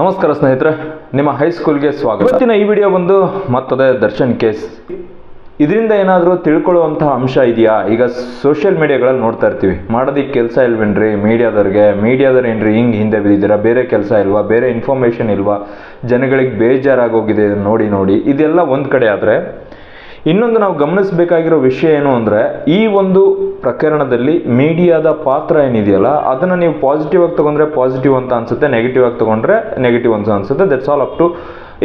ನಮಸ್ಕಾರ ಸ್ನೇಹಿತರೆ, ನಿಮ್ಮ ಹೈಸ್ಕೂಲ್ಗೆ ಸ್ವಾಗತ. ಇವತ್ತಿನ ಈ ವಿಡಿಯೋ ಬಂದು ಮತ್ತದೇ ದರ್ಶನ್ ಕೇಸ್. ಇದರಿಂದ ಏನಾದರೂ ತಿಳ್ಕೊಳ್ಳುವಂತಹ ಅಂಶ ಇದೆಯಾ? ಈಗ ಸೋಷಿಯಲ್ ಮೀಡಿಯಾಗಳಲ್ಲಿ ನೋಡ್ತಾ ಇರ್ತೀವಿ. ಮಾಡೋದಕ್ಕೆ ಕೆಲಸ ಇಲ್ವೇನ್ರಿ? ಮೀಡಿಯಾದವ್ರಿಗೆ ಮೀಡಿಯಾದವ್ರು ಏನ್ರಿ? ಹಿಂಗೆ ಹಿಂದೆ ಬಿದ್ದಿದ್ದೀರಾ? ಬೇರೆ ಕೆಲಸ ಇಲ್ವಾ? ಬೇರೆ ಇನ್ಫಾರ್ಮೇಷನ್ ಇಲ್ವಾ? ಜನಗಳಿಗೆ ಬೇಜಾರಾಗೋಗಿದೆ, ನೋಡಿ ನೋಡಿ. ಇದೆಲ್ಲ ಒಂದು ಕಡೆ ಆದರೆ ಇನ್ನೊಂದು ನಾವು ಗಮನಿಸಬೇಕಾಗಿರೋ ವಿಷಯ ಏನು ಅಂದರೆ, ಈ ಒಂದು ಪ್ರಕರಣದಲ್ಲಿ ಮೀಡಿಯಾದ ಪಾತ್ರ ಏನಿದೆಯಲ್ಲ, ಅದನ್ನು ನೀವು ಪಾಸಿಟಿವ್ ಆಗಿ ತೊಗೊಂಡ್ರೆ ಪಾಸಿಟಿವ್ ಅಂತ ಅನ್ಸುತ್ತೆ ನೆಗೆಟಿವ್ ಆಗಿ ತೊಗೊಂಡ್ರೆ ನೆಗೆಟಿವ್ ಅಂತ ಅನ್ಸುತ್ತೆ. That's all up to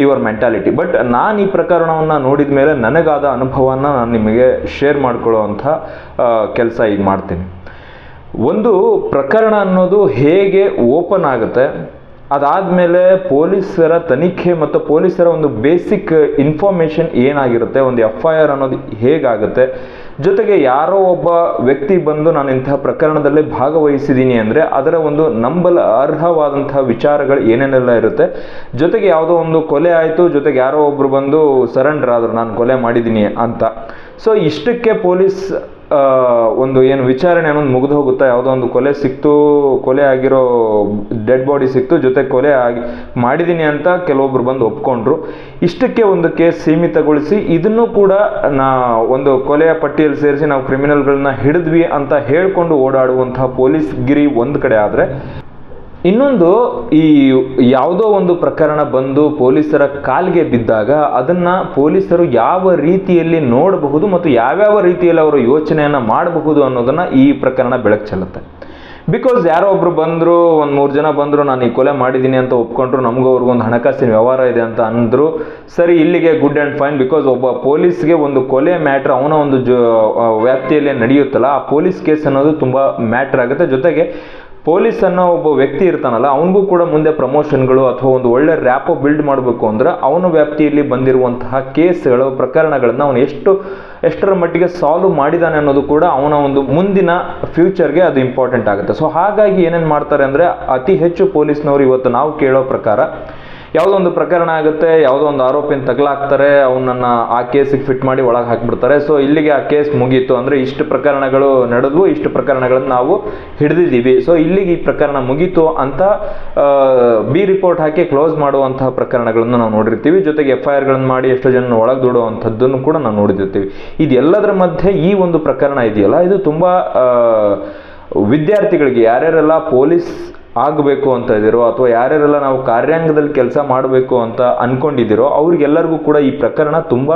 your mentality but ನಾನು ಈ ಪ್ರಕರಣವನ್ನು ನೋಡಿದ ಮೇಲೆ ನನಗಾದ ಅನುಭವನ ನಾನು ನಿಮಗೆ ಶೇರ್ ಮಾಡ್ಕೊಳ್ಳೋ ಅಂಥ ಕೆಲಸ ಈಗ ಮಾಡ್ತೀನಿ. ಒಂದು ಪ್ರಕರಣ ಅನ್ನೋದು ಹೇಗೆ ಓಪನ್ ಆಗುತ್ತೆ ಅದಾದಮೇಲೆ ಪೊಲೀಸರ ತನಿಖೆ ಮತ್ತು ಪೊಲೀಸರ ಒಂದು ಬೇಸಿಕ್ ಇನ್ಫಾರ್ಮೇಷನ್ ಏನಾಗಿರುತ್ತೆ, ಒಂದು ಎಫ್ ಐ ಆರ್ ಅನ್ನೋದು ಹೇಗಾಗುತ್ತೆ, ಜೊತೆಗೆ ಯಾರೋ ಒಬ್ಬ ವ್ಯಕ್ತಿ ಬಂದು ನಾನು ಇಂತಹ ಪ್ರಕರಣದಲ್ಲಿ ಭಾಗವಹಿಸಿದ್ದೀನಿ ಅಂದರೆ ಅದರ ಒಂದು ನಂಬಲ ಅರ್ಹವಾದಂತಹ ವಿಚಾರಗಳು ಏನೇನೆಲ್ಲ ಇರುತ್ತೆ, ಜೊತೆಗೆ ಯಾವುದೋ ಒಂದು ಕೊಲೆ ಆಯಿತು, ಜೊತೆಗೆ ಯಾರೋ ಒಬ್ಬರು ಬಂದು ಸರೆಂಡರ್ ಆದರು, ನಾನು ಕೊಲೆ ಮಾಡಿದ್ದೀನಿ ಅಂತ. ಸೊ ಇಷ್ಟಕ್ಕೆ ಪೊಲೀಸ್ ಒಂದು ಏನು ವಿಚಾರಣೆ ಅನ್ನೋದು ಮುಗಿದು ಹೋಗುತ್ತಾ. ಯಾವುದೋ ಒಂದು ಕೊಲೆ ಸಿಕ್ತು, ಕೊಲೆ ಆಗಿರೋ ಡೆಡ್ ಬಾಡಿ ಸಿಕ್ತು, ಜೊತೆ ಕೊಲೆ ಆಗಿ ಮಾಡಿದ್ದೀನಿ ಅಂತ ಕೆಲವೊಬ್ರು ಬಂದು ಒಪ್ಕೊಂಡ್ರು. ಇಷ್ಟಕ್ಕೆ ಒಂದು ಕೇಸ್ ಸೀಮಿತಗೊಳಿಸಿ, ಇದನ್ನು ಕೂಡ ನಾ ಒಂದು ಕೊಲೆಯ ಪಟ್ಟಿಯಲ್ಲಿ ಸೇರಿಸಿ ನಾವು ಕ್ರಿಮಿನಲ್ಗಳನ್ನ ಹಿಡಿದ್ವಿ ಅಂತ ಹೇಳ್ಕೊಂಡು ಓಡಾಡುವಂತಹ ಪೊಲೀಸ್ ಗಿರಿ ಒಂದು ಕಡೆ ಆದರೆ ಇನ್ನೊಂದು, ಈ ಯಾವುದೋ ಒಂದು ಪ್ರಕರಣ ಬಂದು ಪೊಲೀಸರ ಕಾಲ್ಗೆ ಬಿದ್ದಾಗ ಅದನ್ನ ಪೊಲೀಸರು ಯಾವ ರೀತಿಯಲ್ಲಿ ನೋಡಬಹುದು ಮತ್ತು ಯಾವ್ಯಾವ ರೀತಿಯಲ್ಲಿ ಅವರು ಯೋಚನೆಯನ್ನ ಮಾಡಬಹುದು ಅನ್ನೋದನ್ನ ಈ ಪ್ರಕರಣ ಬೆಳಕು ಚೆಲ್ಲುತ್ತೆ. ಬಿಕಾಸ್ ಯಾರೋ ಒಬ್ರು ಬಂದರು, ಒಂದು ಮೂರು ಜನ ಬಂದರು, ನಾನು ಈ ಕೊಲೆ ಮಾಡಿದ್ದೀನಿ ಅಂತ ಒಪ್ಕೊಂಡ್ರು, ನಮಗೂ ಅವ್ರಿಗೊಂದು ಹಣಕಾಸಿನ ವ್ಯವಹಾರ ಇದೆ ಅಂತ ಅಂದರು, ಸರಿ, ಇಲ್ಲಿಗೆ ಗುಡ್ ಆ್ಯಂಡ್ ಫೈನ್ ಬಿಕಾಸ್ ಒಬ್ಬ ಪೊಲೀಸ್ಗೆ ಒಂದು ಕೊಲೆ ಮ್ಯಾಟ್ರ್ ಅವನ ಒಂದು ಜೋ, ವ್ಯಾಪ್ತಿಯಲ್ಲಿ ನಡೆಯುತ್ತಲ್ಲ, ಆ ಪೊಲೀಸ್ ಕೇಸ್ ಅನ್ನೋದು ತುಂಬ ಮ್ಯಾಟ್ರ್ ಆಗುತ್ತೆ. ಜೊತೆಗೆ ಪೊಲೀಸ್ ಅನ್ನೋ ಒಬ್ಬ ವ್ಯಕ್ತಿ ಇರ್ತಾನಲ್ಲ, ಅವನಿಗೂ ಕೂಡ ಮುಂದೆ ಪ್ರಮೋಷನ್ಗಳು ಅಥವಾ ಒಂದು ಒಳ್ಳೆ ರ್ಯಾಪ್ ಬಿಲ್ಡ್ ಮಾಡಬೇಕು ಅಂದ್ರೆ ಅವನ ವ್ಯಾಪ್ತಿಯಲ್ಲಿ ಬಂದಿರುವಂತಹ ಕೇಸ್ಗಳು, ಪ್ರಕರಣಗಳನ್ನು ಅವನು ಎಷ್ಟು, ಎಷ್ಟರ ಮಟ್ಟಿಗೆ ಸಾಲ್ವ್ ಮಾಡಿದಾನೆ ಅನ್ನೋದು ಕೂಡ ಅವನ ಒಂದು ಮುಂದಿನ ಫ್ಯೂಚರ್ಗೆ ಅದು ಇಂಪಾರ್ಟೆಂಟ್ ಆಗುತ್ತೆ. ಸೊ ಹಾಗಾಗಿ ಏನೇನು ಮಾಡ್ತಾರೆ ಅಂದರೆ ಅತಿ ಹೆಚ್ಚು ಪೊಲೀಸ್ನವರು ಇವತ್ತು ನಾವು ಕೇಳೋ ಪ್ರಕಾರ ಯಾವುದೋ ಒಂದು ಪ್ರಕರಣ ಆಗುತ್ತೆ, ಯಾವುದೋ ಒಂದು ಆರೋಪಿನ ತಗಲಾಕ್ತಾರೆ, ಅವನನ್ನು ಆ ಕೇಸಿಗೆ ಫಿಟ್ ಮಾಡಿ ಒಳಗೆ ಹಾಕಿಬಿಡ್ತಾರೆ. ಸೊ ಇಲ್ಲಿಗೆ ಆ ಕೇಸ್ ಮುಗೀತು ಅಂದರೆ ಇಷ್ಟು ಪ್ರಕರಣಗಳು ನಡೆದವು, ಇಷ್ಟು ಪ್ರಕರಣಗಳನ್ನು ನಾವು ಹಿಡಿದಿದ್ದೀವಿ. ಸೊ ಇಲ್ಲಿಗೆ ಈ ಪ್ರಕರಣ ಮುಗೀತು ಅಂತ ಬಿ ರಿಪೋರ್ಟ್ ಹಾಕಿ ಕ್ಲೋಸ್ ಮಾಡುವಂತಹ ಪ್ರಕರಣಗಳನ್ನು ನಾವು ನೋಡಿರ್ತೀವಿ. ಜೊತೆಗೆ ಎಫ್ ಐ ಆರ್ಗಳನ್ನು ಮಾಡಿ ಎಷ್ಟೋ ಜನ ಒಳಗೆ ದೂಡುವಂಥದ್ದನ್ನು ಕೂಡ ನಾವು ನೋಡಿರ್ತೀವಿ ಇದೆಲ್ಲದರ ಮಧ್ಯೆ ಈ ಒಂದು ಪ್ರಕರಣ ಇದೆಯಲ್ಲ, ಇದು ತುಂಬ ವಿದ್ಯಾರ್ಥಿಗಳಿಗೆ, ಯಾರ್ಯಾರೆಲ್ಲ ಪೊಲೀಸ್ ಆಗಬೇಕು ಅಂತ ಇದ್ದೀರೋ ಅಥವಾ ಯಾರ್ಯಾರೆಲ್ಲ ನಾವು ಕಾರ್ಯಾಂಗದಲ್ಲಿ ಕೆಲಸ ಮಾಡಬೇಕು ಅಂತ ಅಂದ್ಕೊಂಡಿದ್ದೀರೋ ಅವ್ರಿಗೆಲ್ಲರಿಗೂ ಕೂಡ ಈ ಪ್ರಕರಣ ತುಂಬ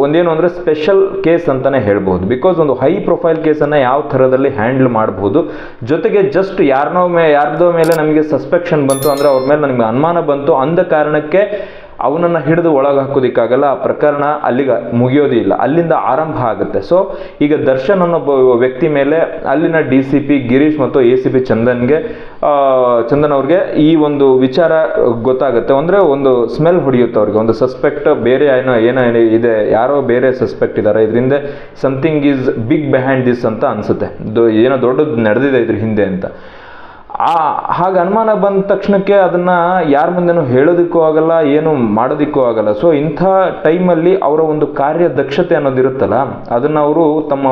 ಒಂದೇನು ಅಂದರೆ ಸ್ಪೆಷಲ್ ಕೇಸ್ ಅಂತಲೇ ಹೇಳ್ಬೋದು ಬಿಕಾಸ್ ಒಂದು ಹೈ ಪ್ರೊಫೈಲ್ ಕೇಸನ್ನು ಯಾವ ಥರದಲ್ಲಿ ಹ್ಯಾಂಡಲ್ ಮಾಡ್ಬೋದು ಜೊತೆಗೆ ಜಸ್ಟ್ ಯಾರನ್ನೋ ಮೇ, ಯಾರ್ದೋ ಮೇಲೆ ನಮಗೆ ಸಸ್ಪೆಕ್ಷನ್ ಬಂತು ಅಂದರೆ ಅವ್ರ ಮೇಲೆ ನಮಗೆ ಅನುಮಾನ ಬಂತು ಅಂದ ಕಾರಣಕ್ಕೆ ಅವನನ್ನು ಹಿಡಿದು ಒಳಗೆ ಹಾಕೋದಿಕ್ಕಾಗಲ್ಲ, ಆ ಪ್ರಕರಣ ಅಲ್ಲಿಗೆ ಮುಗಿಯೋದೇ ಇಲ್ಲ, ಅಲ್ಲಿಂದ ಆರಂಭ ಆಗುತ್ತೆ. ಸೊ ಈಗ ದರ್ಶನ್ ಅನ್ನೋ ವ್ಯಕ್ತಿ ಮೇಲೆ ಅಲ್ಲಿನ ಡಿ ಸಿ ಪಿ ಗಿರೀಶ್ ಮತ್ತು ಎ ಸಿ ಪಿ ಚಂದನ್ಗೆ ಚಂದನ್ ಅವ್ರಿಗೆ ಈ ಒಂದು ವಿಚಾರ ಗೊತ್ತಾಗುತ್ತೆ. ಅಂದರೆ ಒಂದು ಸ್ಮೆಲ್ ಹೊಡೆಯುತ್ತೆ ಅವ್ರಿಗೆ, ಒಂದು ಸಸ್ಪೆಕ್ಟ್ ಬೇರೆ ಏನೋ ಏನೋ ಇದೆ, ಯಾರೋ ಬೇರೆ ಸಸ್ಪೆಕ್ಟ್ ಇದ್ದಾರೆ ಇದರಿಂದ something is big behind this ಅಂತ ಅನ್ಸುತ್ತೆ. ಏನೋ ದೊಡ್ಡದು ನಡೆದಿದೆ ಇದ್ರ ಹಿಂದೆ ಅಂತ. ಆ ಹಾಗೆ ಅನುಮಾನ ಬಂದ ತಕ್ಷಣಕ್ಕೆ ಅದನ್ನ ಯಾರ ಮುಂದೆನೂ ಹೇಳೋದಕ್ಕೂ ಆಗಲ್ಲ, ಏನು ಮಾಡೋದಕ್ಕೂ ಆಗಲ್ಲ. ಸೊ ಇಂಥ ಟೈಮಲ್ಲಿ ಅವರ ಒಂದು ಕಾರ್ಯ ದಕ್ಷತೆ ಅನ್ನೋದಿರುತ್ತಲ್ಲ ಅದನ್ನ ಅವರು ತಮ್ಮ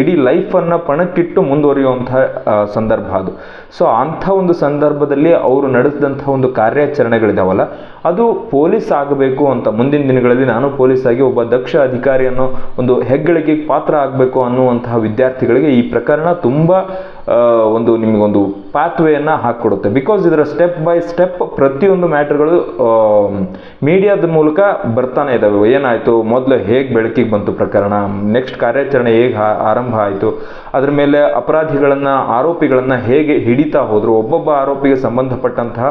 ಇಡೀ ಲೈಫನ್ನು ಪಣಕ್ಕಿಟ್ಟು ಮುಂದುವರಿಯುವಂತಹ ಸಂದರ್ಭ ಅದು. ಸೊ ಅಂಥ ಒಂದು ಸಂದರ್ಭದಲ್ಲಿ ಅವರು ನಡೆಸಿದಂಥ ಒಂದು ಕಾರ್ಯಾಚರಣೆಗಳಿದಾವಲ್ಲ, ಅದು ಪೊಲೀಸ್ ಆಗಬೇಕು ಅಂತ ಮುಂದಿನ ದಿನಗಳಲ್ಲಿ ನಾನು ಪೊಲೀಸ್ ಆಗಿ ಒಬ್ಬ ದಕ್ಷ ಅಧಿಕಾರಿ ಅನ್ನೋ ಒಂದು ಹೆಗ್ಗಳಿಕೆಗೆ ಪಾತ್ರ ಆಗಬೇಕು ಅನ್ನುವಂತಹ ವಿದ್ಯಾರ್ಥಿಗಳಿಗೆ ಈ ಪ್ರಕರಣ ತುಂಬ ಒಂದು ನಿಮಗೊಂದು ಪಾತ್ವೆಯನ್ನು ಹಾಕ್ಕೊಡುತ್ತೆ. ಬಿಕಾಸ್ ಇದರ ಸ್ಟೆಪ್ ಬೈ ಸ್ಟೆಪ್ ಪ್ರತಿಯೊಂದು ಮ್ಯಾಟ್ರ್ಗಳು ಮೀಡಿಯಾದ ಮೂಲಕ ಬರ್ತಾನೆ ಇದ್ದಾವೆ ಏನಾಯಿತು? ಮೊದಲು ಹೇಗೆ ಬೆಳಕಿಗೆ ಬಂತು ಪ್ರಕರಣ? ನೆಕ್ಸ್ಟ್ ಕಾರ್ಯಾಚರಣೆ ಹೇಗೆ ಆರಂಭ ಆಯಿತು? ಅದ್ರ ಮೇಲೆ ಅಪರಾಧಿಗಳನ್ನು, ಆರೋಪಿಗಳನ್ನು ಹೇಗೆ ಹಿಡಿತಾ ಹೋದರು, ಒಬ್ಬೊಬ್ಬ ಆರೋಪಿಗೆ ಸಂಬಂಧಪಟ್ಟಂತಹ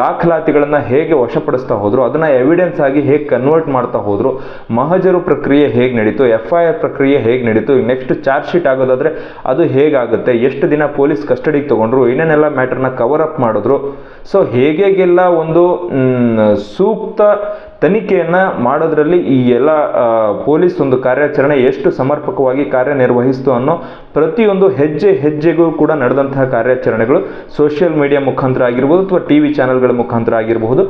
ದಾಖಲಾತಿಗಳನ್ನು ಹೇಗೆ ವಶಪಡಿಸ್ತಾ ಹೋದ್ರು, ಅದನ್ನು ಎವಿಡೆನ್ಸ್ ಆಗಿ ಹೇಗೆ ಕನ್ವರ್ಟ್ ಮಾಡ್ತಾ ಹೋದ್ರು, ಮಹಜರು ಪ್ರಕ್ರಿಯೆ ಹೇಗೆ ನಡೀತು ಎಫ್ ಐ ಆರ್ ಪ್ರಕ್ರಿಯೆ ಹೇಗೆ ನಡೀತು ನೆಕ್ಸ್ಟ್ ಚಾರ್ಜ್ ಶೀಟ್ ಆಗೋದಾದ್ರೆ ಅದು ಹೇಗಾಗುತ್ತೆ, ಎಷ್ಟು ದಿನ ಪೊಲೀಸ್ ಕಸ್ಟಡಿಗೆ ತಗೊಂಡ್ರು, ಏನೇನೆಲ್ಲ ಮ್ಯಾಟರ್ನ ಕವರ್ ಅಪ್ ಮಾಡಿದ್ರು. ಸೊ ಹೇಗೆಲ್ಲ ಒಂದು ಸೂಕ್ತ ತನಿಖೆಯನ್ನು ಮಾಡೋದ್ರಲ್ಲಿ ಈ ಎಲ್ಲ ಪೊಲೀಸ್ ಒಂದು ಕಾರ್ಯಾಚರಣೆ ಎಷ್ಟು ಸಮರ್ಪಕವಾಗಿ ಕಾರ್ಯನಿರ್ವಹಿಸ್ತು ಅನ್ನೋ ಪ್ರತಿಯೊಂದು ಹೆಜ್ಜೆ ಹೆಜ್ಜೆಗೂ ಕೂಡ ನಡೆದಂತಹ ಕಾರ್ಯಾಚರಣೆಗಳು ಸೋಷಿಯಲ್ ಮೀಡಿಯಾ ಮುಖಾಂತರ ಆಗಿರ್ಬೋದು ಅಥವಾ ಟಿ ವಿ ಚಾನೆಲ್ಗಳ ಮುಖಾಂತರ ಆಗಿರಬಹುದು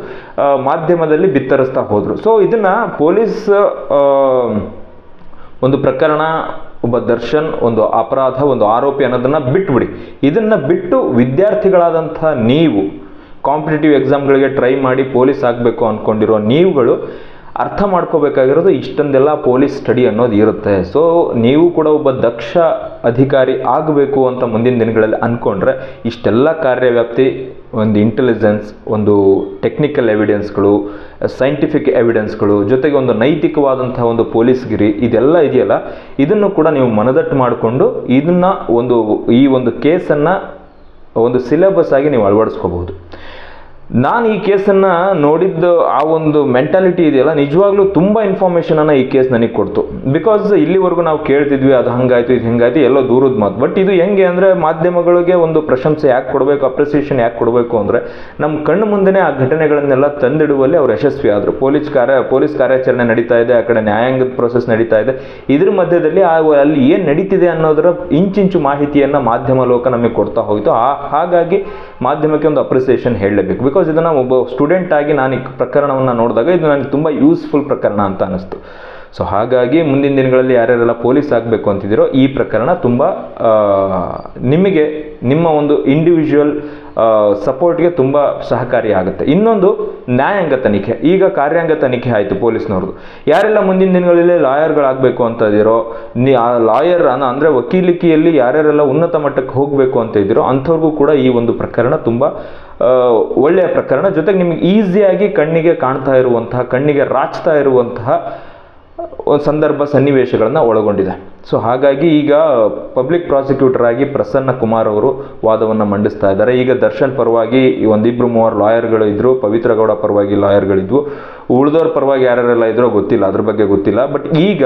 ಮಾಧ್ಯಮದಲ್ಲಿ ಬಿತ್ತರಿಸ್ತಾ ಹೋದರು. ಸೊ ಇದನ್ನು ಪೊಲೀಸ್ ಒಂದು ಪ್ರಕರಣ, ಒಬ್ಬ ದರ್ಶನ್, ಒಂದು ಅಪರಾಧ, ಒಂದು ಆರೋಪಿ ಅನ್ನೋದನ್ನು ಬಿಟ್ಬಿಡಿ. ಇದನ್ನು ಬಿಟ್ಟು ವಿದ್ಯಾರ್ಥಿಗಳಾದಂಥ ನೀವು ಕಾಂಪಿಟೇಟಿವ್ ಎಕ್ಸಾಮ್ಗಳಿಗೆ ಟ್ರೈ ಮಾಡಿ ಪೊಲೀಸ್ ಆಗಬೇಕು ಅಂದ್ಕೊಂಡಿರೋ ನೀವುಗಳು ಅರ್ಥ ಮಾಡ್ಕೋಬೇಕಾಗಿರೋದು ಇಷ್ಟೊಂದೆಲ್ಲ ಪೊಲೀಸ್ ಸ್ಟಡಿ ಅನ್ನೋದು ಇರುತ್ತೆ. ಸೊ ನೀವು ಕೂಡ ಒಬ್ಬ ದಕ್ಷ ಅಧಿಕಾರಿ ಆಗಬೇಕು ಅಂತ ಮುಂದಿನ ದಿನಗಳಲ್ಲಿ ಅಂದ್ಕೊಂಡ್ರೆ ಇಷ್ಟೆಲ್ಲ ಕಾರ್ಯವ್ಯಾಪ್ತಿ, ಒಂದು ಇಂಟೆಲಿಜೆನ್ಸ್ ಒಂದು ಟೆಕ್ನಿಕಲ್ ಎವಿಡೆನ್ಸ್ಗಳು ಸೈಂಟಿಫಿಕ್ ಎವಿಡೆನ್ಸ್ಗಳು ಜೊತೆಗೆ ಒಂದು ನೈತಿಕವಾದಂತಹ ಒಂದು ಪೊಲೀಸ್ಗಿರಿ ಇದೆಲ್ಲ ಇದೆಯಲ್ಲ, ಇದನ್ನು ಕೂಡ ನೀವು ಮನದಟ್ಟು ಮಾಡಿಕೊಂಡು ಇದನ್ನು ಒಂದು, ಈ ಒಂದು ಕೇಸನ್ನು ಒಂದು ಸಿಲೆಬಸ್ ಆಗಿ ನೀವು ಅಳವಡಿಸ್ಕೋಬಹುದು. ನಾನು ಈ ಕೇಸನ್ನು ನೋಡಿದ್ದು ಆ ಒಂದು ಮೆಂಟಾಲಿಟಿ ಇದೆಯಲ್ಲ, ನಿಜವಾಗ್ಲೂ ತುಂಬ ಇನ್ಫಾರ್ಮೇಷನನ್ನು ಈ ಕೇಸ್ ನನಗೆ ಕೊಡ್ತು. ಬಿಕಾಸ್ ಇಲ್ಲಿವರೆಗೂ ನಾವು ಕೇಳ್ತಿದ್ವಿ, ಅದು ಹಂಗಾಯ್ತು, ಇದು ಹಿಂಗಾಯ್ತು, ಎಲ್ಲೋ ದೂರದ ಮಾತು. ಬಟ್ ಇದು ಹೆಂಗೆ ಅಂದರೆ ಮಾಧ್ಯಮಗಳಿಗೆ ಒಂದು ಪ್ರಶಂಸೆ ಯಾಕೆ ಕೊಡಬೇಕು ಅಪ್ರಿಸಿಯೇಷನ್ ಯಾಕೆ ಕೊಡಬೇಕು ಅಂದರೆ ನಮ್ಮ ಕಣ್ಣು ಮುಂದೆನೇ ಆ ಘಟನೆಗಳನ್ನೆಲ್ಲ ತಂದಿಡುವಲ್ಲಿ ಅವ್ರು ಯಶಸ್ವಿ ಆದರು. ಪೊಲೀಸ್ ಕಾರ್ಯ, ಪೊಲೀಸ್ ಕಾರ್ಯಾಚರಣೆ ನಡೀತಾ ಇದೆ, ಆ ಕಡೆ ನ್ಯಾಯಾಂಗದ ಪ್ರೊಸೆಸ್ ನಡೀತಾ ಇದೆ. ಇದ್ರ ಮಧ್ಯದಲ್ಲಿ ಆ ಅಲ್ಲಿ ಏನು ನಡೀತಿದೆ ಅನ್ನೋದರ ಇಂಚಿಂಚು ಮಾಹಿತಿಯನ್ನು ಮಾಧ್ಯಮ ಲೋಕ ನಮಗೆ ಕೊಡ್ತಾ ಹೋಯಿತು. ಹಾಗಾಗಿ ಮಾಧ್ಯಮಕ್ಕೆ ಒಂದು ಅಪ್ರಿಸಿಯೇಷನ್ ಹೇಳಲೇಬೇಕು. ಬಿಕಾಸ್ ಇದನ್ನು ಒಬ್ಬ ಸ್ಟೂಡೆಂಟ್ ಆಗಿ ನಾನು ಈ ಪ್ರಕರಣವನ್ನು ನೋಡಿದಾಗ ಇದು ನನಗೆ ತುಂಬ ಯೂಸ್ಫುಲ್ ಪ್ರಕರಣ ಅಂತ ಅನ್ನಿಸ್ತು ಸೊ ಹಾಗಾಗಿ ಮುಂದಿನ ದಿನಗಳಲ್ಲಿ ಯಾರ್ಯಾರೆಲ್ಲ ಪೊಲೀಸ್ ಆಗಬೇಕು ಅಂತಿದ್ದೀರೋ ಈ ಪ್ರಕರಣ ತುಂಬ ನಿಮಗೆ, ನಿಮ್ಮ ಒಂದು ಇಂಡಿವಿಜುವಲ್ ಸಪೋರ್ಟ್ಗೆ ತುಂಬ ಸಹಕಾರಿಯಾಗುತ್ತೆ ಇನ್ನೊಂದು ನ್ಯಾಯಾಂಗ ತನಿಖೆ. ಈಗ ಕಾರ್ಯಾಂಗ ತನಿಖೆ ಆಯಿತು ಪೊಲೀಸ್ನವ್ರದ್ದು. ಯಾರೆಲ್ಲ ಮುಂದಿನ ದಿನಗಳಲ್ಲಿ ಲಾಯರ್ಗಳಾಗಬೇಕು ಅಂತ ಇದ್ದೀರೋ, ನೀ, ಆ ಲಾಯರ್ ಅಂದರೆ ವಕೀಲಿಕೆಯಲ್ಲಿ ಯಾರ್ಯಾರೆಲ್ಲ ಉನ್ನತ ಮಟ್ಟಕ್ಕೆ ಹೋಗಬೇಕು ಅಂತ ಇದ್ದೀರೋ, ಅಂಥವ್ರಿಗೂ ಕೂಡ ಈ ಒಂದು ಪ್ರಕರಣ ತುಂಬ ಒಳ್ಳೆಯ ಪ್ರಕರಣ. ಜೊತೆಗೆ ನಿಮಗೆ ಈಸಿಯಾಗಿ ಕಣ್ಣಿಗೆ ಕಾಣ್ತಾ ಇರುವಂತಹ, ಕಣ್ಣಿಗೆ ರಾಚ್ತಾ ಇರುವಂತಹ ಸಂದರ್ಭ ಸನ್ನಿವೇಶಗಳನ್ನು ಒಳಗೊಂಡಿದೆ. ಸೊ ಹಾಗಾಗಿ ಈಗ ಪಬ್ಲಿಕ್ ಪ್ರಾಸಿಕ್ಯೂಟರ್ ಆಗಿ ಪ್ರಸನ್ನ ಕುಮಾರ್ ಅವರು ವಾದವನ್ನು ಮಂಡಿಸ್ತಾ ಇದ್ದಾರೆ. ಈಗ ದರ್ಶನ್ ಪರವಾಗಿ ಈ ಒಂದಿಬ್ರು ಮೂವರು ಲಾಯರ್ಗಳು ಪವಿತ್ರ ಗೌಡ ಪರವಾಗಿ ಲಾಯರ್ಗಳಿದ್ವು ಉಳಿದವ್ರ ಪರವಾಗಿ ಯಾರ್ಯಾರೆಲ್ಲ ಇದ್ರೋ ಗೊತ್ತಿಲ್ಲ, ಅದ್ರ ಬಗ್ಗೆ ಗೊತ್ತಿಲ್ಲ. ಬಟ್ ಈಗ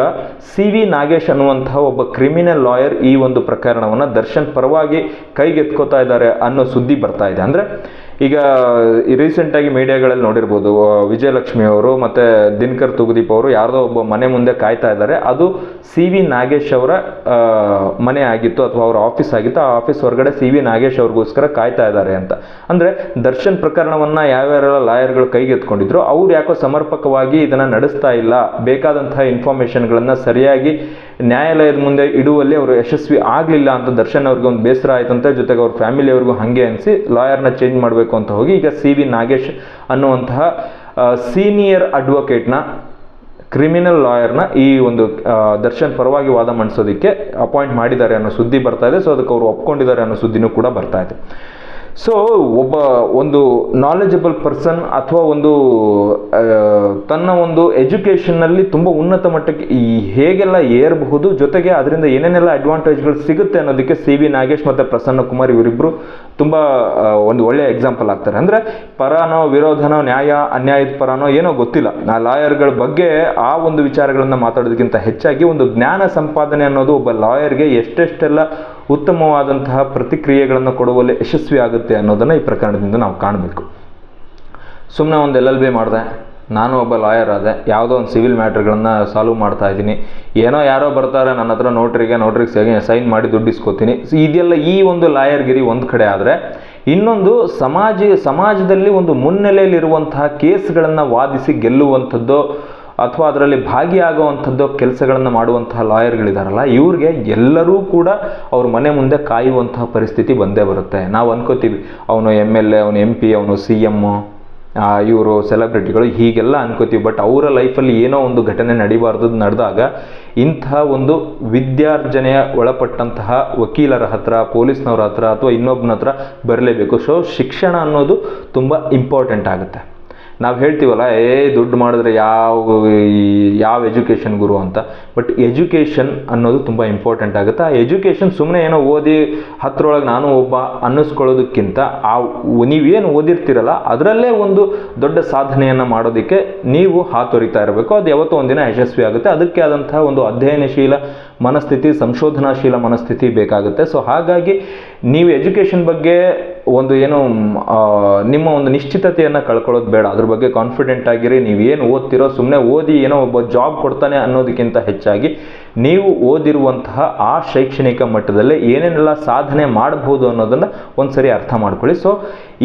ಸಿ ವಿ ನಾಗೇಶ್ ಅನ್ನುವಂತಹ ಒಬ್ಬ ಕ್ರಿಮಿನಲ್ ಲಾಯರ್ ಈ ಒಂದು ಪ್ರಕರಣವನ್ನು ದರ್ಶನ್ ಪರವಾಗಿ ಕೈಗೆತ್ಕೋತಾ ಇದ್ದಾರೆ ಅನ್ನೋ ಸುದ್ದಿ ಬರ್ತಾ ಇದೆ. ಅಂದರೆ ಈಗ ರೀಸೆಂಟಾಗಿ ಮೀಡಿಯಾಗಳಲ್ಲಿ ನೋಡಿರ್ಬೋದು ವಿಜಯಲಕ್ಷ್ಮಿ ಅವರು ಮತ್ತು ದಿನಕರ್ ತುಗುದೀಪ್ ಅವರು ಯಾರ್ದೋ ಒಬ್ಬ ಮನೆ ಮುಂದೆ ಕಾಯ್ತಾ ಇದ್ದಾರೆ. ಅದು ಸಿ ವಿ ನಾಗೇಶ್ ಅವರ ಮನೆ ಆಗಿತ್ತು ಅಥವಾ ಅವರ ಆಫೀಸ್ ಆಗಿತ್ತು. ಆ ಆಫೀಸ್ ಹೊರಗಡೆ ಸಿ ವಿ ನಾಗೇಶ್ ಅವ್ರಿಗೋಸ್ಕರ ಕಾಯ್ತಾ ಇದ್ದಾರೆ ಅಂತ. ಅಂದರೆ ದರ್ಶನ್ ಪ್ರಕರಣವನ್ನು ಯಾವ್ಯಾರೆಲ್ಲ ಲಾಯರ್ಗಳು ಕೈಗೆತ್ಕೊಂಡಿದ್ರು ಅವ್ರು ಯಾಕೋ ಸಮರ್ಪಕವಾಗಿ ಇದನ್ನು ನಡೆಸ್ತಾ ಇಲ್ಲ, ಬೇಕಾದಂತಹ ಇನ್ಫಾರ್ಮೇಷನ್ಗಳನ್ನು ಸರಿಯಾಗಿ ನ್ಯಾಯಾಲಯದ ಮುಂದೆ ಇಡುವಲ್ಲಿ ಅವರು ಯಶಸ್ವಿ ಆಗಲಿಲ್ಲ ಅಂತ ದರ್ಶನ್ ಅವ್ರಿಗೆ ಒಂದು ಬೇಸರ ಆಯ್ತಂತೆ. ಜೊತೆಗೆ ಅವ್ರ ಫ್ಯಾಮಿಲಿಯವ್ರಿಗೂ ಹಾಗೆ ಅನಿಸಿ ಲಾಯರ್ನ ಚೇಂಜ್ ಮಾಡಬೇಕು ಅಂತ ಹೋಗಿ ಈಗ ಸಿ ವಿ ನಾಗೇಶ್ ಅನ್ನುವಂತಹ ಸೀನಿಯರ್ ಅಡ್ವೊಕೇಟ್ನ, ಕ್ರಿಮಿನಲ್ ಲಾಯರ್ನ ಈ ಒಂದು ದರ್ಶನ್ ಪರವಾಗಿ ವಾದ ಮಂಡಿಸೋದಕ್ಕೆ ಅಪಾಯಿಂಟ್ ಮಾಡಿದ್ದಾರೆ ಅನ್ನೋ ಸುದ್ದಿ ಬರ್ತಾ ಇದೆ. ಸೊ ಅದಕ್ಕೆ ಅವರು ಒಪ್ಕೊಂಡಿದ್ದಾರೆ ಅನ್ನೋ ಸುದ್ದಿನೂ ಕೂಡ ಬರ್ತಾ ಇದೆ. ಸೊ ಒಬ್ಬ ಒಂದು ನಾಲೆಜಬಲ್ ಪರ್ಸನ್ ಅಥವಾ ಒಂದು ತನ್ನ ಒಂದು ಎಜುಕೇಷನ್ನಲ್ಲಿ ತುಂಬ ಉನ್ನತ ಮಟ್ಟಕ್ಕೆ ಈ ಹೇಗೆಲ್ಲ ಏರಬಹುದು, ಜೊತೆಗೆ ಅದರಿಂದ ಏನೇನೆಲ್ಲ ಅಡ್ವಾಂಟೇಜ್ಗಳು ಸಿಗುತ್ತೆ ಅನ್ನೋದಕ್ಕೆ ಸಿ ವಿ ನಾಗೇಶ್ ಮತ್ತು ಪ್ರಸನ್ನ ಕುಮಾರ್ ಇವರಿಬ್ಬರು ತುಂಬ ಒಂದು ಒಳ್ಳೆಯ ಎಕ್ಸಾಂಪಲ್ ಆಗ್ತಾರೆ. ಅಂದರೆ ಪರನೋ, ವಿರೋಧನೋ, ನ್ಯಾಯ, ಅನ್ಯಾಯದ ಪರನೋ ಏನೋ ಗೊತ್ತಿಲ್ಲ. ನಾ ಲಾಯರ್ಗಳ ಬಗ್ಗೆ ಆ ಒಂದು ವಿಚಾರಗಳನ್ನು ಮಾತಾಡೋದಕ್ಕಿಂತ ಹೆಚ್ಚಾಗಿ ಒಂದು ಜ್ಞಾನ ಸಂಪಾದನೆ ಅನ್ನೋದು ಒಬ್ಬ ಲಾಯರ್ಗೆ ಎಷ್ಟೆಷ್ಟೆಲ್ಲ ಉತ್ತಮವಾದಂತಹ ಪ್ರತಿಕ್ರಿಯೆಗಳನ್ನು ಕೊಡುವಲ್ಲಿ ಯಶಸ್ವಿ ಆಗುತ್ತೆ ಅನ್ನೋದನ್ನು ಈ ಪ್ರಕರಣದಿಂದ ನಾವು ಕಾಣಬೇಕು. ಸುಮ್ಮನೆ ಒಂದು ಎಲ್ ಎಲ್ ಬಿ ಮಾಡಿದೆ. ನಾನು ಒಬ್ಬ ಲಾಯರ್ ಆದೆ. ಯಾವುದೋ ಒಂದು ಸಿವಿಲ್ ಮ್ಯಾಟ್ರ್ಗಳನ್ನು ಸಾಲ್ವ್ ಮಾಡ್ತಾ ಇದ್ದೀನಿ. ಏನೋ ಯಾರೋ ಬರ್ತಾರೆ, ನನ್ನ ಹತ್ರ ನೋಟ್ರಿಗೆ ನೋಟ್ರಿಗೆ ಸೈನ್ ಮಾಡಿ ದುಡ್ಡು ಇಸ್ಕೋತೀನಿ. ಸೊ, ಇದೆಲ್ಲ ಈ ಒಂದು ಲಾಯರ್ಗಿರಿ ಒಂದು ಕಡೆ ಆದರೆ, ಇನ್ನೊಂದು ಸಮಾಜ, ಸಮಾಜದಲ್ಲಿ ಒಂದು ಮುನ್ನೆಲೆಯಲ್ಲಿರುವಂತಹ ಕೇಸ್ಗಳನ್ನು ವಾದಿಸಿ ಗೆಲ್ಲುವಂಥದ್ದು ಅಥವಾ ಅದರಲ್ಲಿ ಭಾಗಿಯಾಗುವಂಥದ್ದು ಕೆಲಸಗಳನ್ನು ಮಾಡುವಂತಹ ಲಾಯರ್ಗಳಿದಾರಲ್ಲ, ಇವ್ರಿಗೆ ಎಲ್ಲರೂ ಕೂಡ ಅವ್ರ ಮನೆ ಮುಂದೆ ಕಾಯುವಂತಹ ಪರಿಸ್ಥಿತಿ ಬಂದೇ ಬರುತ್ತೆ. ನಾವು ಅನ್ಕೋತೀವಿ, ಅವನು ಎಂ ಎಲ್ ಎ ಅವನು ಎಂ ಪಿ ಅವನು ಸಿ ಎಮ್ಮು ಇವರು ಸೆಲೆಬ್ರಿಟಿಗಳು ಹೀಗೆಲ್ಲ ಅನ್ಕೋತೀವಿ. ಬಟ್ ಅವರ ಲೈಫಲ್ಲಿ ಏನೋ ಒಂದು ಘಟನೆ ನಡಿಬಾರ್ದು ನಡೆದಾಗ ಇಂತಹ ಒಂದು ವಿದ್ಯಾರ್ಜನೆಯ ಒಳಪಟ್ಟಂತಹ ವಕೀಲರ ಹತ್ರ, ಪೊಲೀಸ್ನವ್ರ ಹತ್ರ ಅಥವಾ ಇನ್ನೊಬ್ಬನ ಹತ್ರ ಬರಲೇಬೇಕು. ಸೊ ಶಿಕ್ಷಣ ಅನ್ನೋದು ತುಂಬ ಇಂಪಾರ್ಟೆಂಟ್ ಆಗುತ್ತೆ. ನಾವು ಹೇಳ್ತೀವಲ್ಲ, ಏ, ದುಡ್ಡು ಮಾಡಿದ್ರೆ ಯಾವ ಯಾವ ಎಜುಕೇಷನ್ ಗುರು ಅಂತ. ಬಟ್ ಎಜುಕೇಷನ್ ಅನ್ನೋದು ತುಂಬ ಇಂಪಾರ್ಟೆಂಟ್ ಆಗುತ್ತೆ. ಆ ಎಜುಕೇಷನ್ ಸುಮ್ಮನೆ ಏನೋ ಓದಿ ಹತ್ರೊಳಗೆ ನಾನು ಒಬ್ಬ ಅನ್ನಿಸ್ಕೊಳ್ಳೋದಕ್ಕಿಂತ ಆ ನೀವೇನು ಓದಿರ್ತೀರಲ್ಲ, ಅದರಲ್ಲೇ ಒಂದು ದೊಡ್ಡ ಸಾಧನೆಯನ್ನು ಮಾಡೋದಕ್ಕೆ ನೀವು ಹಾತೊರಿತಾ ಇರಬೇಕು. ಅದು ಯಾವತ್ತೋ ಒಂದಿನ ಯಶಸ್ವಿ ಆಗುತ್ತೆ. ಅದಕ್ಕೆ ಆದಂತಹ ಒಂದು ಅಧ್ಯಯನಶೀಲ ಮನಸ್ಥಿತಿ, ಸಂಶೋಧನಾಶೀಲ ಮನಸ್ಥಿತಿ ಬೇಕಾಗುತ್ತೆ. ಸೊ ಹಾಗಾಗಿ ನೀವು ಎಜುಕೇಷನ್ ಬಗ್ಗೆ ಒಂದು ಏನು ನಿಮ್ಮ ಒಂದು ನಿಶ್ಚಿತತೆಯನ್ನು ಕಳ್ಕೊಳ್ಳೋದು ಬೇಡ. ಅದ್ರ ಬಗ್ಗೆ ಕಾನ್ಫಿಡೆಂಟ್ ಆಗಿರಿ. ನೀವು ಏನು ಓದ್ತಿರೋ ಸುಮ್ಮನೆ ಓದಿ ಏನೋ ಒಬ್ಬ ಜಾಬ್ ಕೊಡ್ತಾನೆ ಅನ್ನೋದಕ್ಕಿಂತ ಹೆಚ್ಚಾಗಿ ನೀವು ಓದಿರುವಂತಹ ಆ ಶೈಕ್ಷಣಿಕ ಮಟ್ಟದಲ್ಲಿ ಏನೇನೆಲ್ಲ ಸಾಧನೆ ಮಾಡಬಹುದು ಅನ್ನೋದನ್ನು ಒಂದ್ಸರಿ ಅರ್ಥ ಮಾಡ್ಕೊಳ್ಳಿ. ಸೊ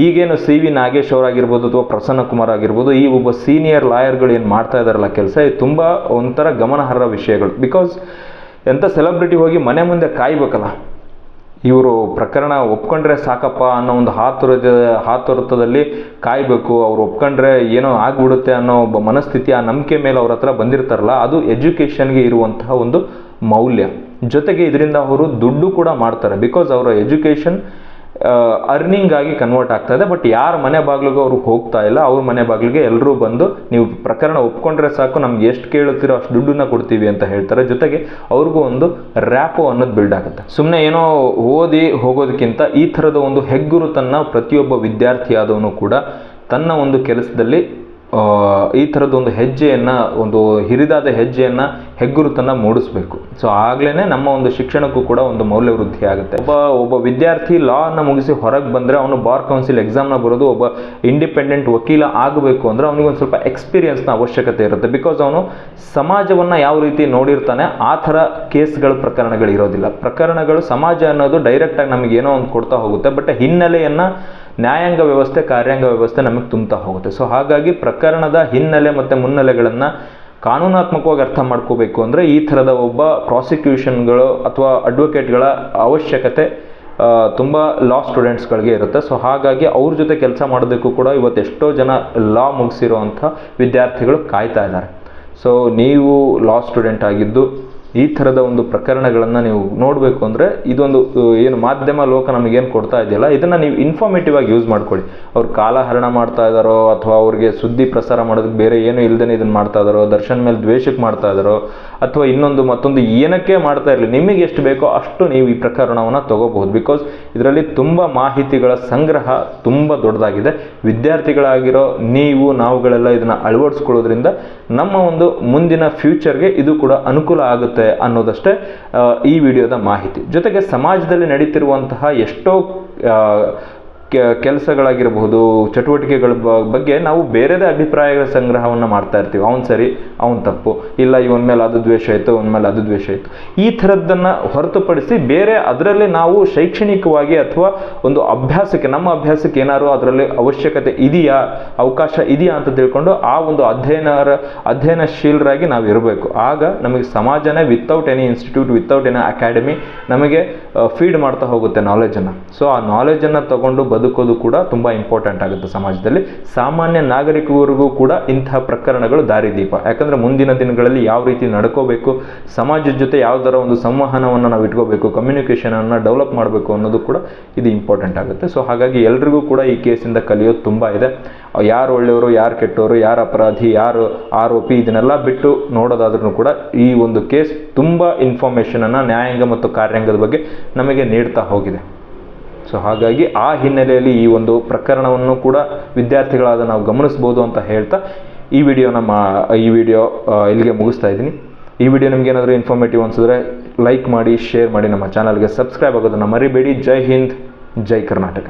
ಈಗೇನು ಸಿ ವಿ ನಾಗೇಶ್ ಅವರಾಗಿರ್ಬೋದು ಅಥವಾ ಪ್ರಸನ್ನ ಕುಮಾರ್ ಆಗಿರ್ಬೋದು, ಈ ಒಬ್ಬ ಸೀನಿಯರ್ ಲಾಯರ್ಗಳು ಏನು ಮಾಡ್ತಾ ಇದ್ದಾರಲ್ಲ ಕೆಲಸ, ಇದು ತುಂಬ ಒಂಥರ ಗಮನಾರ್ಹ ವಿಷಯಗಳು. ಬಿಕಾಸ್ ಎಂಥ ಸೆಲೆಬ್ರಿಟಿ ಹೋಗಿ ಮನೆ ಮುಂದೆ ಕಾಯ್ಬೇಕಲ್ಲ? ಇವರು ಪ್ರಕರಣ ಒಪ್ಕೊಂಡ್ರೆ ಸಾಕಪ್ಪ ಅನ್ನೋ ಒಂದು ಹಾತುರದ, ಹಾತುರತದಲ್ಲಿ ಕಾಯಬೇಕು. ಅವ್ರು ಒಪ್ಕೊಂಡ್ರೆ ಏನೋ ಆಗಿಬಿಡುತ್ತೆ ಅನ್ನೋ ಒಬ್ಬ ಮನಸ್ಥಿತಿ, ಆ ನಂಬಿಕೆ ಮೇಲೆ ಅವ್ರ ಹತ್ರ ಬಂದಿರ್ತಾರಲ್ಲ, ಅದು ಎಜುಕೇಷನ್ಗೆ ಇರುವಂತಹ ಒಂದು ಮೌಲ್ಯ. ಜೊತೆಗೆ ಇದರಿಂದ ಅವರು ದುಡ್ಡು ಕೂಡ ಮಾಡ್ತಾರೆ. ಬಿಕಾಸ್ ಅವರ ಎಜುಕೇಷನ್ ಅರ್ನಿಂಗ್ ಆಗಿ ಕನ್ವರ್ಟ್ ಆಗ್ತಾ ಇದೆ. ಬಟ್ ಯಾರ ಮನೆ ಬಾಗಿಲಿಗೂ ಅವ್ರಿಗೆ ಹೋಗ್ತಾ ಇಲ್ಲ. ಅವ್ರ ಮನೆ ಬಾಗಿಲಿಗೆ ಎಲ್ಲರೂ ಬಂದು ನೀವು ಪ್ರಕರಣ ಒಪ್ಕೊಂಡ್ರೆ ಸಾಕು. ನಮ್ಗೆ ಎಷ್ಟು ಕೇಳುತ್ತೀರೋ ಅಷ್ಟು ದುಡ್ಡನ್ನ ಕೊಡ್ತೀವಿ ಅಂತ ಹೇಳ್ತಾರೆ. ಜೊತೆಗೆ ಅವ್ರಿಗೂ ಒಂದು ರ್ಯಾಪೋ ಅನ್ನೋದು ಬಿಲ್ಡ್ ಆಗುತ್ತೆ. ಸುಮ್ಮನೆ ಏನೋ ಓದಿ ಹೋಗೋದಕ್ಕಿಂತ ಈ ಥರದ ಒಂದು ಹೆಗ್ಗುರುತನ್ನು ಪ್ರತಿಯೊಬ್ಬ ವಿದ್ಯಾರ್ಥಿ ಆದವನು ಕೂಡ ತನ್ನ ಒಂದು ಕೆಲಸದಲ್ಲಿ ಈ ಥರದ ಒಂದು ಹೆಜ್ಜೆಯನ್ನು, ಒಂದು ಹಿರಿದಾದ ಹೆಜ್ಜೆಯನ್ನು ಹೆಗ್ಗುರುತನ್ನು ಮೂಡಿಸ್ಬೇಕು. ಸೊ ಆಗ್ಲೇ ನಮ್ಮ ಒಂದು ಶಿಕ್ಷಣಕ್ಕೂ ಕೂಡ ಒಂದು ಮೌಲ್ಯ ವೃದ್ಧಿ ಆಗುತ್ತೆ. ಒಬ್ಬ ಒಬ್ಬ ವಿದ್ಯಾರ್ಥಿ ಲಾ ಅನ್ನ ಮುಗಿಸಿ ಹೊರಗೆ ಬಂದರೆ ಅವನು ಬಾರ್ ಕೌನ್ಸಿಲ್ ಎಕ್ಸಾಮ್ನ ಬರೋದು, ಒಬ್ಬ ಇಂಡಿಪೆಂಡೆಂಟ್ ವಕೀಲ ಆಗಬೇಕು ಅಂದರೆ ಅವನಿಗೆ ಒಂದು ಸ್ವಲ್ಪ ಎಕ್ಸ್ಪೀರಿಯನ್ಸ್ನ ಅವಶ್ಯಕತೆ ಇರುತ್ತೆ. ಬಿಕಾಸ್ ಅವನು ಸಮಾಜವನ್ನು ಯಾವ ರೀತಿ ನೋಡಿರ್ತಾನೆ, ಆ ಥರ ಕೇಸ್ಗಳ ಪ್ರಕರಣಗಳು ಇರೋದಿಲ್ಲ. ಪ್ರಕರಣಗಳು ಸಮಾಜ ಅನ್ನೋದು ಡೈರೆಕ್ಟಾಗಿ ಏನೋ ಒಂದು ಕೊಡ್ತಾ ಹೋಗುತ್ತೆ. ಬಟ್ ಹಿನ್ನೆಲೆಯನ್ನು ನ್ಯಾಯಾಂಗ ವ್ಯವಸ್ಥೆ, ಕಾರ್ಯಾಂಗ ವ್ಯವಸ್ಥೆ ನಮಗೆ ತುಂಬ್ತಾ ಹೋಗುತ್ತೆ. ಸೊ ಹಾಗಾಗಿ ಪ್ರಕರಣದ ಹಿನ್ನೆಲೆ ಮತ್ತು ಮುನ್ನೆಲೆಗಳನ್ನು ಕಾನೂನಾತ್ಮಕವಾಗಿ ಅರ್ಥ ಮಾಡ್ಕೋಬೇಕು ಅಂದರೆ ಈ ಥರದ ಒಬ್ಬ ಪ್ರಾಸಿಕ್ಯೂಷನ್ಗಳು ಅಥವಾ ಅಡ್ವೊಕೇಟ್ಗಳ ಅವಶ್ಯಕತೆ ತುಂಬ ಲಾ ಸ್ಟೂಡೆಂಟ್ಸ್ಗಳಿಗೆ ಇರುತ್ತೆ. ಸೊ ಹಾಗಾಗಿ ಅವ್ರ ಜೊತೆ ಕೆಲಸ ಮಾಡೋದಕ್ಕೂ ಕೂಡ ಇವತ್ತು ಎಷ್ಟೋ ಜನ ಲಾ ಮುಗಿಸಿರೋವಂಥ ವಿದ್ಯಾರ್ಥಿಗಳು ಕಾಯ್ತಾ ಇದ್ದಾರೆ. ಸೊ ನೀವು ಲಾ ಸ್ಟೂಡೆಂಟ್ ಆಗಿದ್ದು ಈ ಥರದ ಒಂದು ಪ್ರಕರಣಗಳನ್ನು ನೀವು ನೋಡಬೇಕು ಅಂದರೆ ಇದೊಂದು ಏನು ಮಾಧ್ಯಮ ಲೋಕ ನಮಗೇನು ಕೊಡ್ತಾ ಇದೆಯಲ್ಲ, ಇದನ್ನು ನೀವು ಇನ್ಫಾರ್ಮೇಟಿವ್ ಆಗಿ ಯೂಸ್ ಮಾಡ್ಕೊಳ್ಳಿ. ಅವ್ರು ಕಾಲಹರಣ ಮಾಡ್ತಾ ಇದ್ದಾರೋ ಅಥವಾ ಅವ್ರಿಗೆ ಸುದ್ದಿ ಪ್ರಸಾರ ಮಾಡೋದಕ್ಕೆ ಬೇರೆ ಏನು ಇಲ್ಲದೇನೆ ಇದನ್ನು ಮಾಡ್ತಾ ಇದ್ದಾರೋ ದರ್ಶನ್ ಮೇಲೆ ದ್ವೇಷಕ್ಕೆ ಮಾಡ್ತಾ ಇದ್ದಾರೋ ಅಥವಾ ಇನ್ನೊಂದು ಮತ್ತೊಂದು ಏನಕ್ಕೆ ಮಾಡ್ತಾ ಇರಲಿ, ನಿಮಗೆ ಎಷ್ಟು ಬೇಕೋ ಅಷ್ಟು ನೀವು ಈ ಪ್ರಕರಣವನ್ನು ತಗೋಬಹುದು. ಬಿಕಾಸ್ ಇದರಲ್ಲಿ ತುಂಬ ಮಾಹಿತಿಗಳ ಸಂಗ್ರಹ ತುಂಬ ದೊಡ್ಡದಾಗಿದೆ. ವಿದ್ಯಾರ್ಥಿಗಳಾಗಿರೋ ನೀವು, ನಾವುಗಳೆಲ್ಲ ಇದನ್ನು ಅಳವಡಿಸ್ಕೊಳ್ಳೋದ್ರಿಂದ ನಮ್ಮ ಒಂದು ಮುಂದಿನ ಫ್ಯೂಚರ್ಗೆ ಇದು ಕೂಡ ಅನುಕೂಲ ಆಗುತ್ತೆ. ಅನ್ನೋದಷ್ಟೇ ಆ, ಈ ವಿಡಿಯೋದ ಮಾಹಿತಿ. ಜೊತೆಗೆ ಸಮಾಜದಲ್ಲಿ ನಡೀತಿರುವಂತಹ ಎಷ್ಟೋ ಕೆಲಸಗಳಾಗಿರಬಹುದು, ಚಟುವಟಿಕೆಗಳ ಬಗ್ಗೆ ನಾವು ಬೇರೆದೇ ಅಭಿಪ್ರಾಯಗಳ ಸಂಗ್ರಹವನ್ನು ಮಾಡ್ತಾ ಇರ್ತೀವಿ. ಅವ್ನು ಸರಿ, ಅವ್ನು ತಪ್ಪು. ಇಲ್ಲ, ಇವನ ಮೇಲೆ ಅದು ದ್ವೇಷ ಆಯಿತು, ಅವನ ಮೇಲೆ ಅದು ದ್ವೇಷ ಆಯಿತು. ಈ ಥರದ್ದನ್ನು ಹೊರತುಪಡಿಸಿ ಬೇರೆ ಅದರಲ್ಲಿ ನಾವು ಶೈಕ್ಷಣಿಕವಾಗಿ ಅಥವಾ ಒಂದು ಅಭ್ಯಾಸಕ್ಕೆ, ನಮ್ಮ ಅಭ್ಯಾಸಕ್ಕೆ ಏನಾದ್ರು ಅದರಲ್ಲಿ ಅವಶ್ಯಕತೆ ಇದೆಯಾ, ಅವಕಾಶ ಇದೆಯಾ ಅಂತ ತಿಳ್ಕೊಂಡು ಆ ಒಂದು ಅಧ್ಯಯನರ, ಅಧ್ಯಯನಶೀಲರಾಗಿ ನಾವು ಇರಬೇಕು. ಆಗ ನಮಗೆ ಸಮಾಜನೇ without any institute without any academy ನಮಗೆ ಫೀಡ್ ಮಾಡ್ತಾ ಹೋಗುತ್ತೆ ನಾಲೆಜನ್ನು ಸೊ ಆ ನಾಲೆಜನ್ನು ತಗೊಂಡು ಬದುಕೋದು ಕೂಡ ತುಂಬ ಇಂಪಾರ್ಟೆಂಟ್ ಆಗುತ್ತೆ ಸಮಾಜದಲ್ಲಿ. ಸಾಮಾನ್ಯ ನಾಗರಿಕರಿಗೂ ಕೂಡ ಇಂತಹ ಪ್ರಕರಣಗಳು ದಾರಿದೀಪ. ಯಾಕಂದರೆ ಮುಂದಿನ ದಿನಗಳಲ್ಲಿ ಯಾವ ರೀತಿ ನಡ್ಕೋಬೇಕು, ಸಮಾಜದ ಜೊತೆ ಯಾವ್ದಾರ ಒಂದು ಸಂವಹನವನ್ನು ನಾವು ಇಟ್ಕೋಬೇಕು ಕಮ್ಯುನಿಕೇಷನನ್ನು ಡೆವಲಪ್ ಮಾಡಬೇಕು ಅನ್ನೋದು ಕೂಡ ಇದು ಇಂಪಾರ್ಟೆಂಟ್ ಆಗುತ್ತೆ. ಸೊ ಹಾಗಾಗಿ ಎಲ್ರಿಗೂ ಕೂಡ ಈ ಕೇಸಿಂದ ಕಲಿಯೋದು ತುಂಬ ಇದೆ. ಯಾರು ಒಳ್ಳೆಯವರು, ಯಾರು ಕೆಟ್ಟವರು, ಯಾರು ಅಪರಾಧಿ, ಯಾರು ಆರೋಪಿ, ಇದನ್ನೆಲ್ಲ ಬಿಟ್ಟು ನೋಡೋದಾದ್ರೂ ಕೂಡ ಈ ಒಂದು ಕೇಸ್ ತುಂಬ ಇನ್ಫಾರ್ಮೇಷನನ್ನು ನ್ಯಾಯಾಂಗ ಮತ್ತು ಕಾರ್ಯಾಂಗದ ಬಗ್ಗೆ ನಮಗೆ ನೀಡ್ತಾ ಹೋಗಿದೆ. ಸೊ ಹಾಗಾಗಿ ಆ ಹಿನ್ನೆಲೆಯಲ್ಲಿ ಈ ಒಂದು ಪ್ರಕರಣವನ್ನು ಕೂಡ ವಿದ್ಯಾರ್ಥಿಗಳಾದ ನಾವು ಗಮನಿಸ್ಬೋದು ಅಂತ ಹೇಳ್ತಾ ಈ ವಿಡಿಯೋ ನಮ್ಮ ಈ ವಿಡಿಯೋ ಇಲ್ಲಿಗೆ ಮುಗಿಸ್ತಾ ಇದ್ದೀನಿ. ಈ ವಿಡಿಯೋ ನಿಮ್ಗೆ ಏನಾದರೂ ಇನ್ಫಾರ್ಮೇಟಿವ್ ಅನಿಸಿದ್ರೆ ಲೈಕ್ ಮಾಡಿ ಶೇರ್ ಮಾಡಿ ನಮ್ಮ ಚಾನಲ್ಗೆ ಸಬ್ಸ್ಕ್ರೈಬ್ ಆಗೋದನ್ನು ಮರಿಬೇಡಿ. ಜೈ ಹಿಂದ್, ಜೈ ಕರ್ನಾಟಕ.